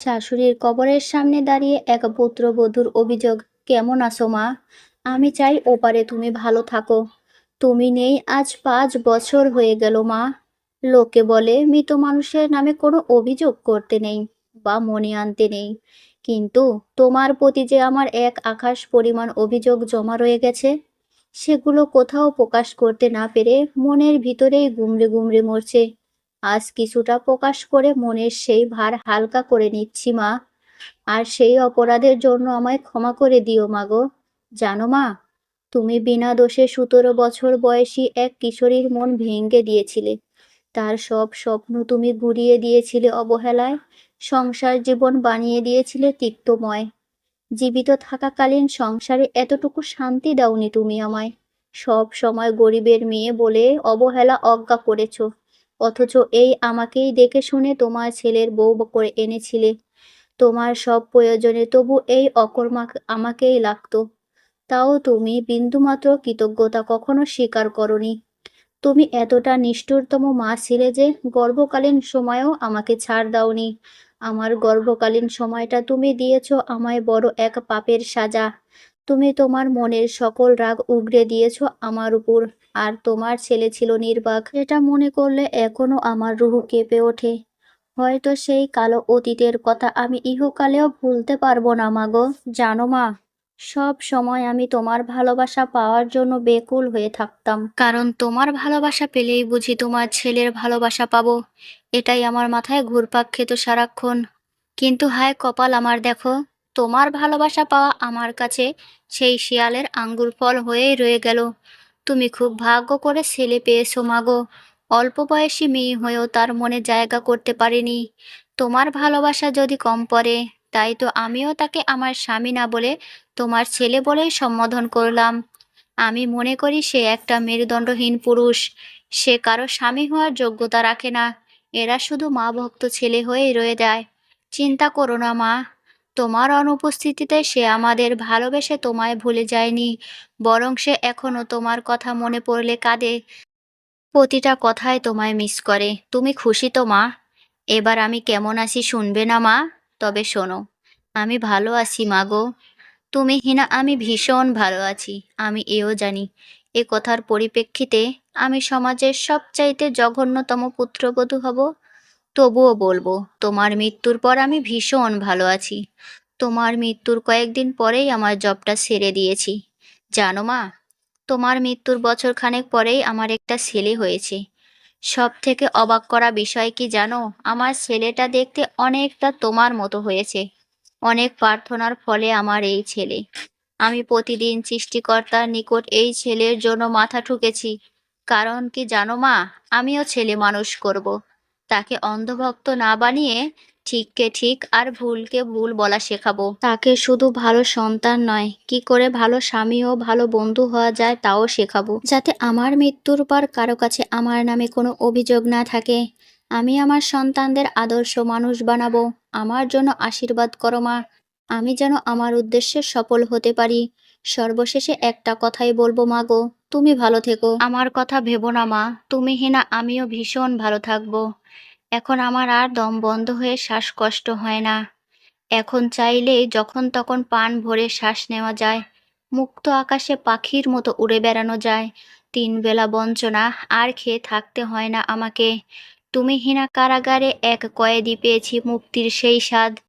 শাশুড়ির কবরের সামনে দাঁড়িয়ে এক পুত্রবধূর অভিযোগ, কেমন আছো মা? আমি চাই ওপারে তুমি ভালো থাকো। তুমি নেই, আজ পাঁচ বছর হয়ে গেল মা। লোকে বলে, মৃত মানুষের নামে কোনো অভিযোগ করতে নেই বা মনে আনতে নেই। কিন্তু তোমার প্রতি যে আমার এক আকাশ পরিমাণ অভিযোগ জমা রয়ে গেছে, সেগুলো কোথাও প্রকাশ করতে না পেরে মনের ভিতরেই গুমড়ে গুমড়ে মরছে। আজ কিছুটা প্রকাশ করে মনের সেই ভার হালকা করে নিচ্ছি, মা। আর সেই অপরাধের জন্য আমায় ক্ষমা করে দিও, মা গো। জানো, মা, তুমি বিনা দোষে সতেরো বছর বয়সী এক কিশোরীর মন ভেঙে দিয়েছিলে। তার সব স্বপ্ন তুমি গুড়িয়ে দিয়েছিলে অবহেলায়। সংসার জীবন বানিয়ে দিয়েছিলে তিক্তময়। জীবিত থাকাকালীন সংসারে এতটুকু শান্তি দাওনি তুমি আমায়। সব সময় গরিবের মেয়ে বলে অবহেলা অজ্ঞা করেছ। অথচ এই আমাকেই দেখে শুনে তোমার ছেলের বউ করে এনেছিলে। তোমার সব প্রয়োজনে তবু এই অকর্মা আমাকেই লাগতো। তাও তুমি বিন্দুমাত্র কৃতজ্ঞতা কখনো স্বীকার করনি। তুমি এতটা নিষ্ঠুরতম মা ছিলে যে গর্ভকালীন সময়েও আমাকে ছাড় দাওনি। আমার গর্ভকালীন সময়টা তুমি দিয়েছ আমায় বড় এক পাপের সাজা। তুমি তোমার মনের সকল রাগ উগড়ে দিয়েছ আমার উপর, আর তোমার ছেলে ছিল নির্বাক। এটা মনে করলে এখনও আমার রুহ কেঁপে ওঠে। হয়তো সেই কালো অতীতের কথা আমি ইহকালেও ভুলতে পারব না মাগো জানো মা, সব সময় আমি তোমার ভালোবাসা পাওয়ার জন্য বেকুল হয়ে থাকতাম। কারণ তোমার ভালোবাসা পেলেই বুঝি তোমার ছেলের ভালোবাসা পাবো। এটাই আমার মাথায় ঘুরপাক খেত সারাক্ষণ। কিন্তু হায় কপাল আমার, দেখো। তোমার ভালোবাসা পাওয়া আমার কাছে সেই শিয়ালের আঙ্গুর ফল হয়েই রয়ে গেল। তুমি খুব ভাগ্য করে ছেলে পেয়েছ মাগো। অল্প বয়সী মেয়ে হয়েও তার মনে জায়গা করতে পারিনি। তোমার ভালোবাসা যদি কম পড়ে, তাই তো আমিও তাকে আমার স্বামী না বলে তোমার ছেলে বলেই সম্বোধন করলাম। আমি মনে করি সে একটা মেরুদণ্ডহীন পুরুষ। সে কারও স্বামী হওয়ার যোগ্যতা রাখে না। এরা শুধু মা ভক্ত ছেলে হয়েই রয়ে যায়। চিন্তা করো না মা তোমার অনুপস্থিতিতে সে আমাদের ভালোবেসে তোমায় ভুলে যায়নি, বরং সে এখনও তোমার কথা মনে পড়লে কাঁদে। প্রতিটা কথায় তোমায় মিস করে। তুমি খুশি তো, মা? এবার আমি কেমন আছি শুনবে না, মা? তবে শোনো, আমি ভালো আছি, মা গো। তুমি হিনা, আমি ভীষণ ভালো আছি, আমি এও জানি। এ কথার পরিপ্রেক্ষিতে আমি সমাজের সবচাইতে জঘন্যতম পুত্রবধূ হব। তবুও বলব, তোমার মৃত্যুর পর আমি ভীষণ ভালো আছি। তোমার মৃত্যুর কয়েকদিন পরেই আমার জবটা ছেড়ে দিয়েছি। জানো মা, তোমার মৃত্যুর বছর খানেক পরেই আমার একটা ছেলে হয়েছে। সব থেকে অবাক করা বিষয় কি জানো, আমার ছেলেটা দেখতে অনেকটা তোমার মতো হয়েছে। অনেক প্রার্থনার ফলে আমার এই ছেলে। আমি প্রতিদিন সৃষ্টিকর্তার নিকট এই ছেলের জন্য মাথা ঠুকেছি। কারণ কি জানো মা, আমিও ছেলে মানুষ করব। তাকে অন্ধভক্ত না বানিয়ে ঠিককে ঠিক আর ভুলকে ভুল বলা শেখাবো। তাকে শুধু ভালো সন্তান নয়, কি করে ভালো স্বামী ও ভালো বন্ধু হওয়া যায় তাও শেখাবো। যাতে আমার মৃত্যুর পর কারও কাছে আমার নামে কোনো অভিযোগ না থাকে, আমি আমার সন্তানদের আদর্শ মানুষ বানাবো। আমার জন্য আশীর্বাদ করো মা, আমি যেন আমার উদ্দেশ্যে সফল হতে পারি। সর্বশেষে একটা কথাই বলব মা গো, তুমি ভালো থেকো। আমার কথা ভেবো না মা, তুমি হিনা, আমিও ভীষণ ভালো থাকব। এখন আমার আর দম বন্ধ হয়ে শ্বাসকষ্ট হয় না। এখন চাইলেই যখন তখন পান ভরে শ্বাস নেওয়া যায়। মুক্ত আকাশে পাখির মতো উড়ে বেড়ানো যায়। তিন বেলা বঞ্চনা আর খেয়ে থাকতে হয় না আমাকে। তুমি হিনা, কারাগারে এক কয়েদি পেয়েছি মুক্তির সেই স্বাদ।